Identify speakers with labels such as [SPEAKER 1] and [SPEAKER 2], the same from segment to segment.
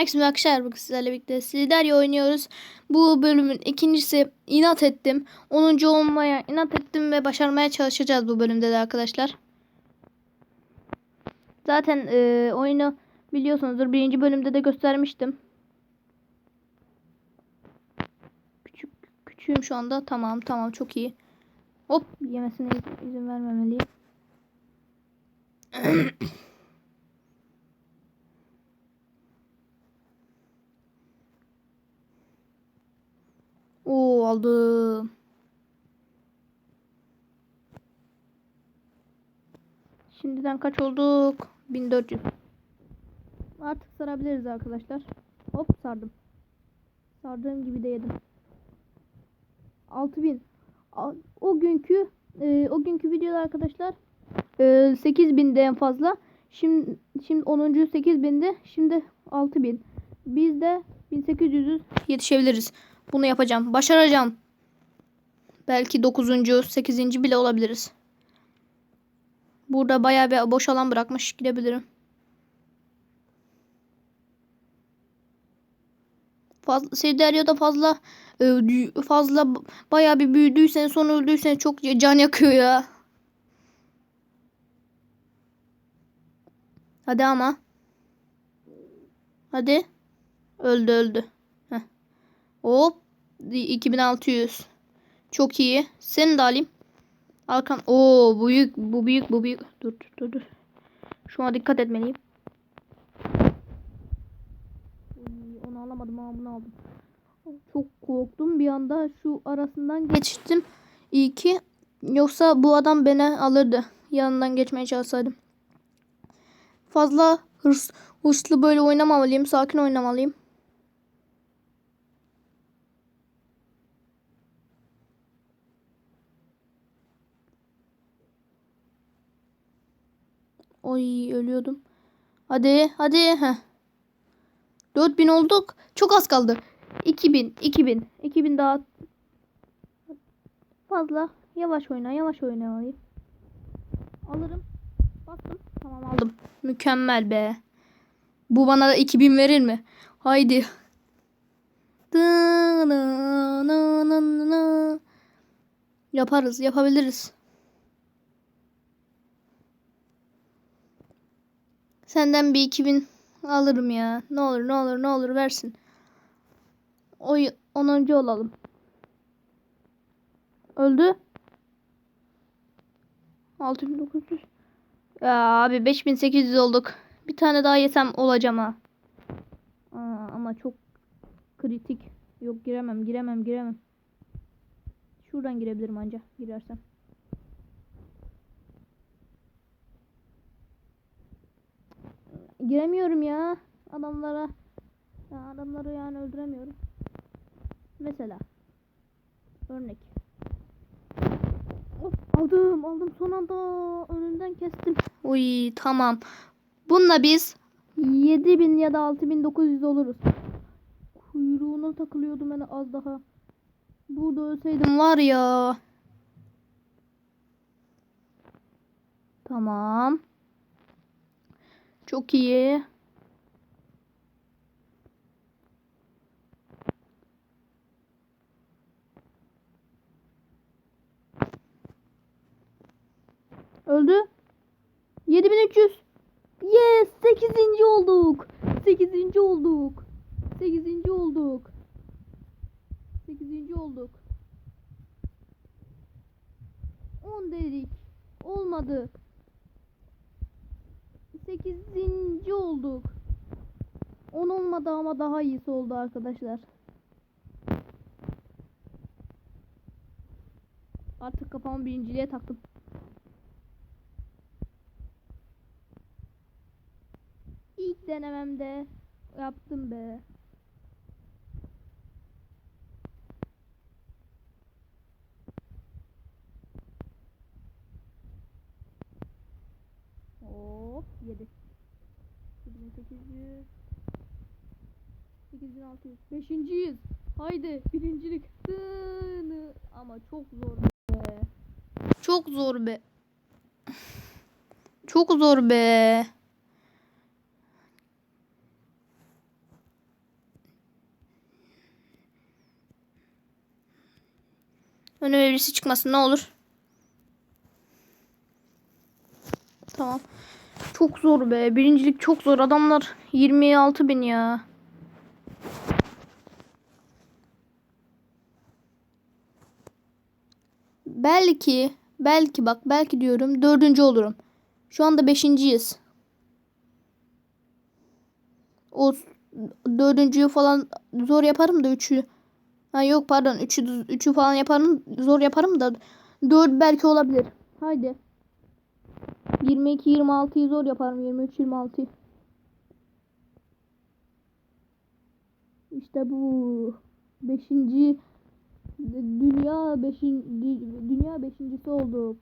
[SPEAKER 1] Herkese arkadaşlar bugün sizlerle birlikte Sildarya oynuyoruz. Bu bölümün ikincisi inat ettim. 10. olmaya inat ettim ve başarmaya çalışacağız bu bölümde de arkadaşlar. Zaten e, oyunu biliyorsunuzdur. Birinci bölümde de göstermiştim. Küçük, küçüğüm şu anda. Tamam tamam çok iyi. Hop yemesine izin vermemeliyim. Oo aldım. Şimdiden kaç olduk? 1400. Artık sarabiliriz arkadaşlar. Hop sardım. Sardığım gibi de yedim. 6000. A- O günkü e, o günkü videoda arkadaşlar e, 8000'de en fazla. Şimdi şimdi 10. 8000'de şimdi 6000. Biz de 1800'üz yetişebiliriz. Bunu yapacağım. Başaracağım. Belki 9. 8. bile olabiliriz. Burada bayağı bir boş alan bırakmış gidebilirim. Fazla, Sirdaryo'da fazla fazla bayağı bir büyüdüysen sonra öldüysen çok can yakıyor ya. Hadi ama. Hadi. Öldü öldü. Heh. Hop. 2600. Çok iyi. Seni de alayım. Arkam. Oo bu büyük bu büyük bu büyük. Dur dur dur dur. Şuna dikkat etmeliyim. Onu alamadım ama bunu aldım. Çok korktum bir anda şu arasından geçtim. İyi ki yoksa bu adam beni alırdı. Yanından geçmeye çalışsaydım. Fazla hırs, hırslı böyle oynamamalıyım. Sakin oynamalıyım. Oy ölüyordum. Hadi hadi. Heh. 4000 olduk. Çok az kaldı. 2000 2000 2000 daha fazla. Yavaş oyna yavaş oyna alayım. Alırım. Bastım. Tamam aldım. Mükemmel be. Bu bana da 2000 verir mi? Haydi. Yaparız, yapabiliriz. Senden bir 2000 alırım ya. Ne olur ne olur ne olur versin. Oy 10. olalım. Öldü. 6900. Ya abi 5800 olduk. Bir tane daha yesem olacağım ha. Aa, ama çok kritik. Yok giremem giremem giremem. Şuradan girebilirim anca girersem. Giremiyorum ya adamlara. Ya adamları yani öldüremiyorum. Mesela örnek. Hop, aldım aldım son anda önünden kestim. Uy tamam. Bununla biz 7000 ya da 6900 oluruz. Kuyruğuna takılıyordum ben az daha. Burada ölseydim var ya. Tamam. Çok iyi. Öldü. 7300. Yes, 8. olduk. 8. olduk. 8. olduk. 8. olduk. 10 dedik. Olmadı. 8. olduk. 10 olmadı ama daha iyisi oldu arkadaşlar. Artık kafamı birinciliğe taktım. İlk denememde yaptım be. Hop 7. 7800. 8600. Beşinciyiz. Haydi birincilik. Dını. Ama çok zor be. Çok zor be. Çok zor be. Önüme birisi çıkmasın ne olur. Tamam. Çok zor be. Birincilik çok zor. Adamlar 26 bin ya. Belki, belki bak belki diyorum dördüncü olurum. Şu anda beşinciyiz. O dördüncüyü falan zor yaparım da üçü. Ha yok pardon üçü, üçü falan yaparım zor yaparım da dört belki olabilir. Haydi. 22 26'yı zor yaparım 23 26'yı. İşte bu. Beşinci dünya beşinci dünya beşincisi olduk.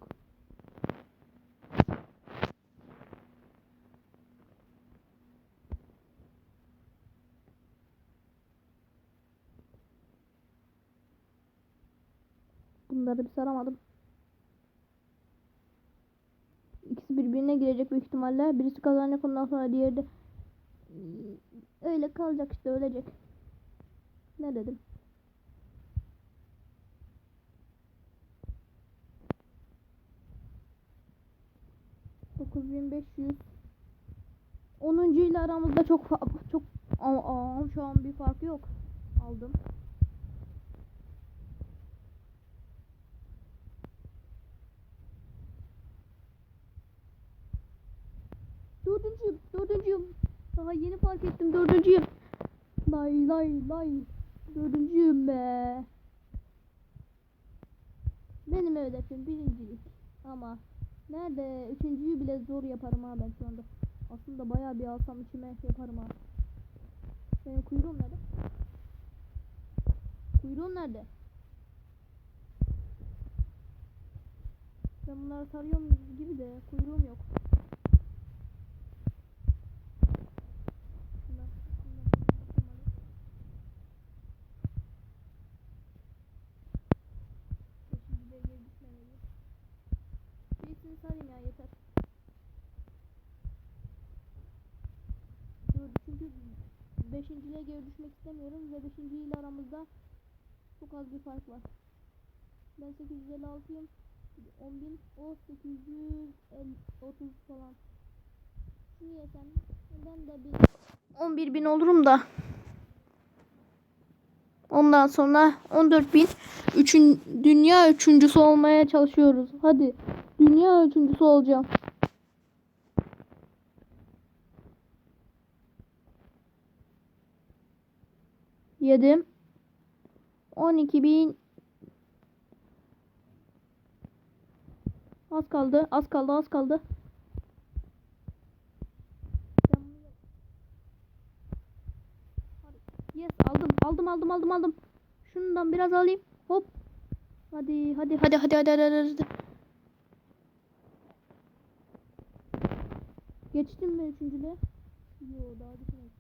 [SPEAKER 1] Bunları bir saramadım. Birbirine girecek büyük ihtimalle. Birisi kazanacak ondan sonra diğeri de öyle kalacak işte ölecek. Ne dedim? Dokuz bin beş yüz. Onuncu ile aramızda çok çok aa, şu an bir fark yok. Aldım. Dördüncüyüm. Daha yeni fark ettim dördüncüyüm. Lay lay lay. Dördüncüyüm be. Benim hedefim birincilik. Ama nerede üçüncüyü bile zor yaparım ha ben şu anda. Aslında bayağı bir alsam içime yaparım ha. Benim kuyruğum nerede? Kuyruğum nerede? Ben bunları sarıyorum gibi de kuyruğum yok. Bunlar- bunlar- bunlar- Beşinci de geri gitmemeli. Birisini sarayım ya yeter. Dur çünkü beşinciliğe geri düşmek istemiyorum ve beşinci ile aramızda çok az bir fark var. Ben 856'yım. 10.000 o 830 falan. Niye sen? Ben de bir 11 bin olurum da. Ondan sonra 14 bin. Üçün, dünya üçüncüsü olmaya çalışıyoruz. Hadi. Dünya üçüncüsü olacağım. Yedim. 12 bin. Az kaldı. Az kaldı. Az kaldı. Hadi. Yes aldım. Aldım aldım aldım aldım. Şundan biraz alayım. Hop. Hadi hadi hadi hadi hadi hadi. hadi. Geçtim mi üçüncüde? Yo daha geçemedim.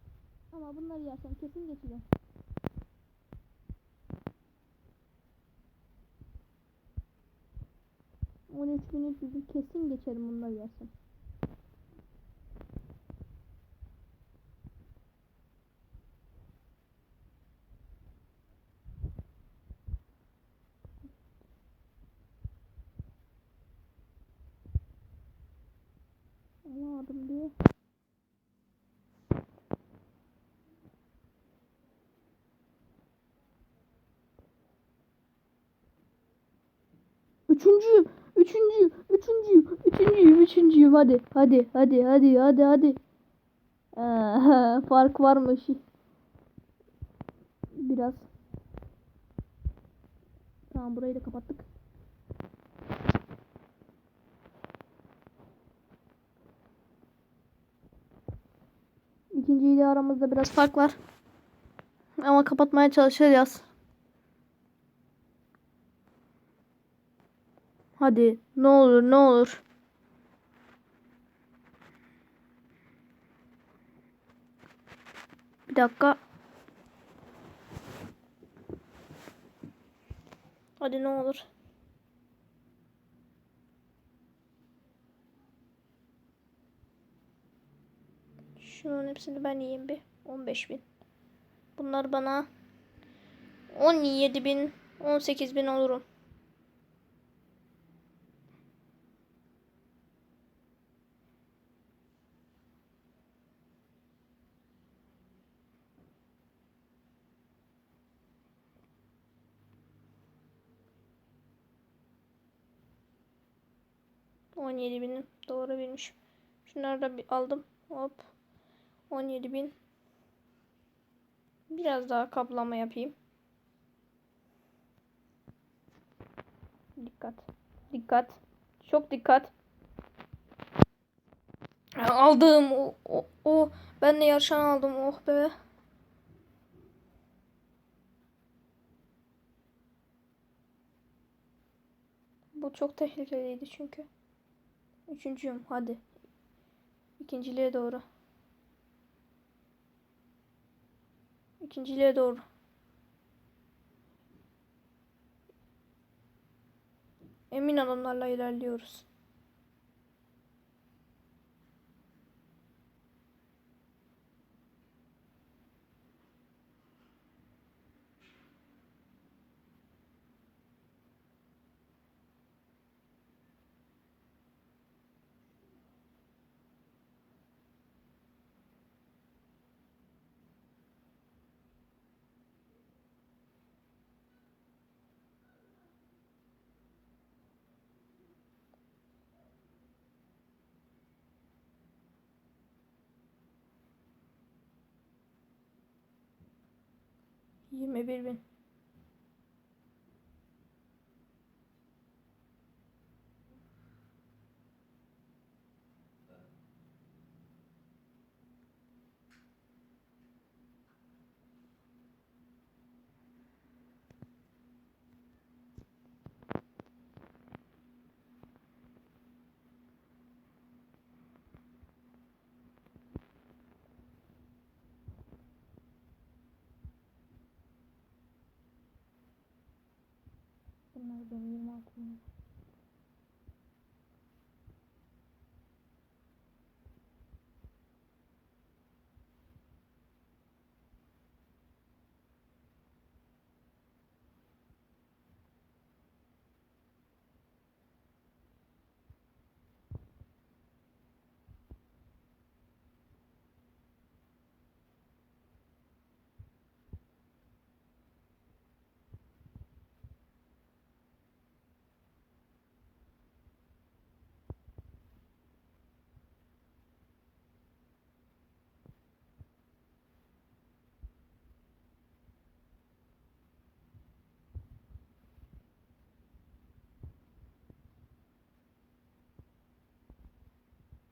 [SPEAKER 1] Ama bunları yersem kesin geçeceğim. On üç bin üç yüzü kesin geçerim bunları yersem. Alamadım diye. Üçüncüyüm. Üçüncüyüm. Üçüncüyüm. Üçüncüyüm. Üçüncüyüm. Hadi. Hadi. Hadi. Hadi. Hadi. Hadi. Aa, fark varmış. Biraz. Tamam burayı da kapattık. İkinciyle aramızda biraz fark var. Ama kapatmaya çalışacağız. Hadi ne olur ne olur. Bir dakika. Hadi ne olur. Şunun hepsini ben yiyeyim bir. 15 bin. Bunlar bana 17 bin, 18 bin olurum.
[SPEAKER 2] 17 bin doğru bilmiş. Şunları da bir aldım. Hop. 17 bin. Biraz daha kaplama yapayım. Dikkat. Dikkat. Çok dikkat. Aldım. O, o, o. Ben de yarışan aldım. Oh be. Bu çok tehlikeliydi çünkü. Üçüncüyüm. Hadi. İkinciliğe doğru. İkinciliğe doğru. Emin adımlarla ilerliyoruz. Yirmi bir bin.
[SPEAKER 1] 那种姨妈巾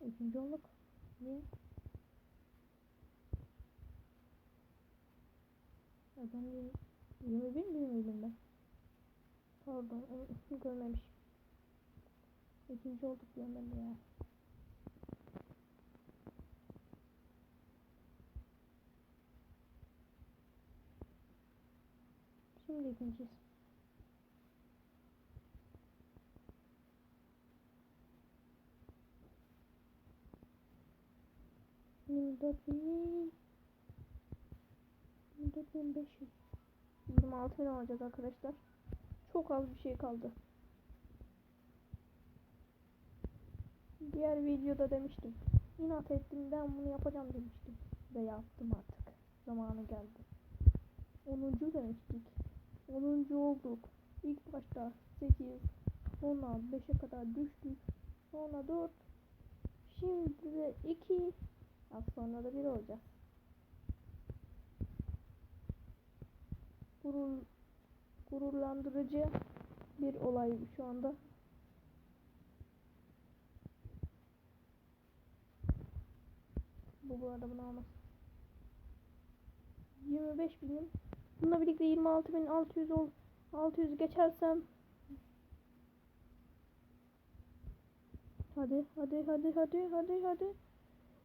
[SPEAKER 1] Üçüncü olduk. Niye? Ya ben yirmi- 21 mi miydim ben? Pardon onu görmemiş. İkinci olduk diyorum ben de ya. Şimdi ikinciyiz. Yirmi dört bin. Yirmi dört bin beş yüz. 26 bin alacağız arkadaşlar. Çok az bir şey kaldı. Diğer videoda demiştim. İnat ettim ben bunu yapacağım demiştim. Ve yaptım artık. Zamanı geldi. 10. demiştik. 10. olduk. İlk başta 8, sonra 5'e kadar düştük. Sonra 4. Şimdi de 2. Az sonra da 1 olacak. Gurur, gururlandırıcı bir olay şu anda. Bu bu arada bunu almaz. 25 binim. Bununla birlikte 26.600 ol 600 geçersem Hadi hadi hadi hadi hadi hadi.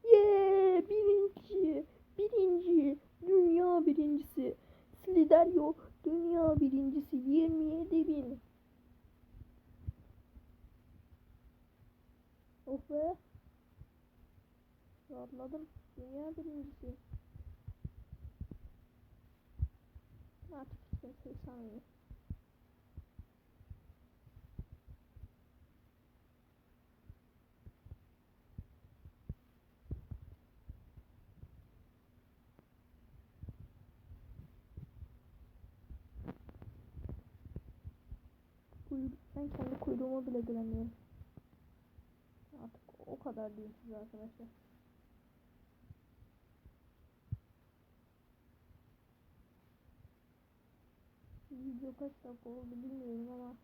[SPEAKER 1] Yeah! Birinci. Birinci. Dünya birincisi. Sliderio dünya birincisi 27 bin. Oh be. Rahatladım. Dünya birincisi. Artık hiç kimseyi sanmıyorum. Kuyruğu, ben kendi kuyruğumu bile göremiyorum. kadar diyeyim size arkadaşlar. Video kaç dakika oldu bilmiyorum ama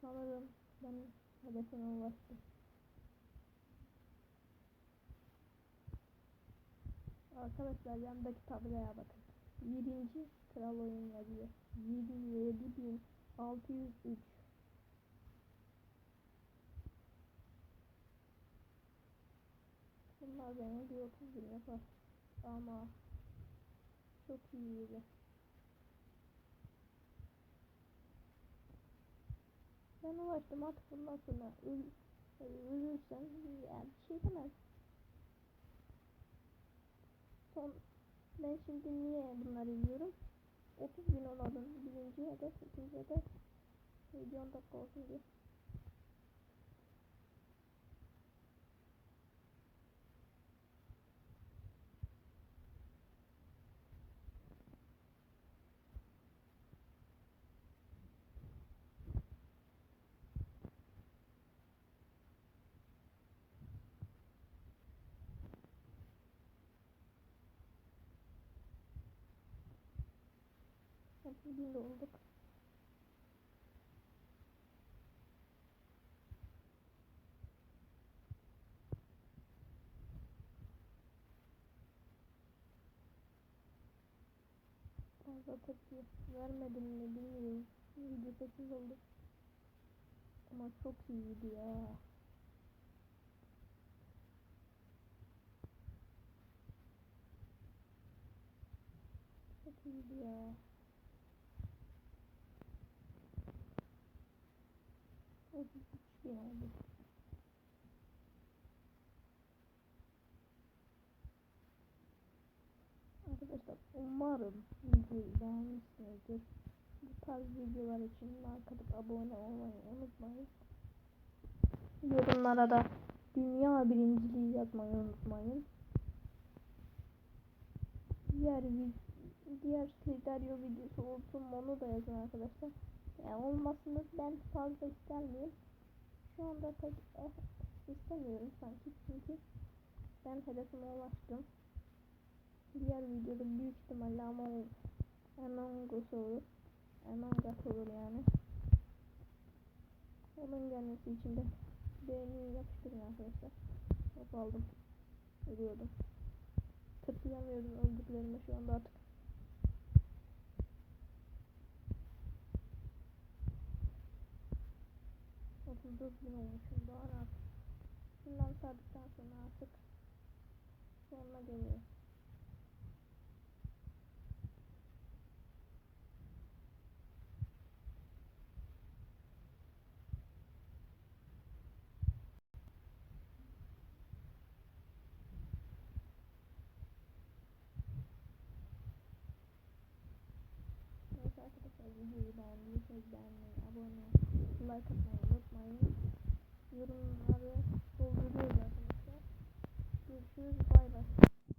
[SPEAKER 1] sanırım ben hedefime ulaştım. Arkadaşlar yandaki tabloya bakın. Birinci kral oyun yazıyor. 27603 Bunlar beni bir 30 bin yapar. Ama çok iyiydi. Ben ulaştım artık bundan sonra öl, ölürsem yani bir şey demem. Son ben şimdi niye bunları yiyorum? 30 bin olalım birinci hedef, ikinci hedef. 10 dakika olsun diye. De olduk. Fazla tepki vermedim mi bilmiyorum. Video 8 oldu. Ama çok iyiydi ya. Çok iyiydi ya. Oldu. Arkadaşlar umarım videoyu beğenmişsinizdir. Bu tarz videolar için like atıp abone olmayı unutmayın. Yorumlara da dünya birinciliği yazmayı unutmayın. Diğer diğer Slitario videosu olsun onu da yazın arkadaşlar. Yani olmasını ben fazla istemiyorum. Şu anda pek eh, istemiyorum sanki çünkü ben hedefime ulaştım. Diğer videoda büyük ihtimalle Among, Among Us olur. Among olur yani. Onun gelmesi için de beğeni yapıştırın arkadaşlar. Hop aldım. Ölüyordum. Tıklayamıyorum öldüklerime şu anda artık. Otuz dört bin olmuşum daha yapayım. Şundan sardıktan sonra artık sonuna geliyor. Neyse arkadaşlar videoyu beğendiyseniz beğenmeyi, abone, like atmayı. Yorumları dolduruyoruz arkadaşlar. Görüşürüz. Bay bay.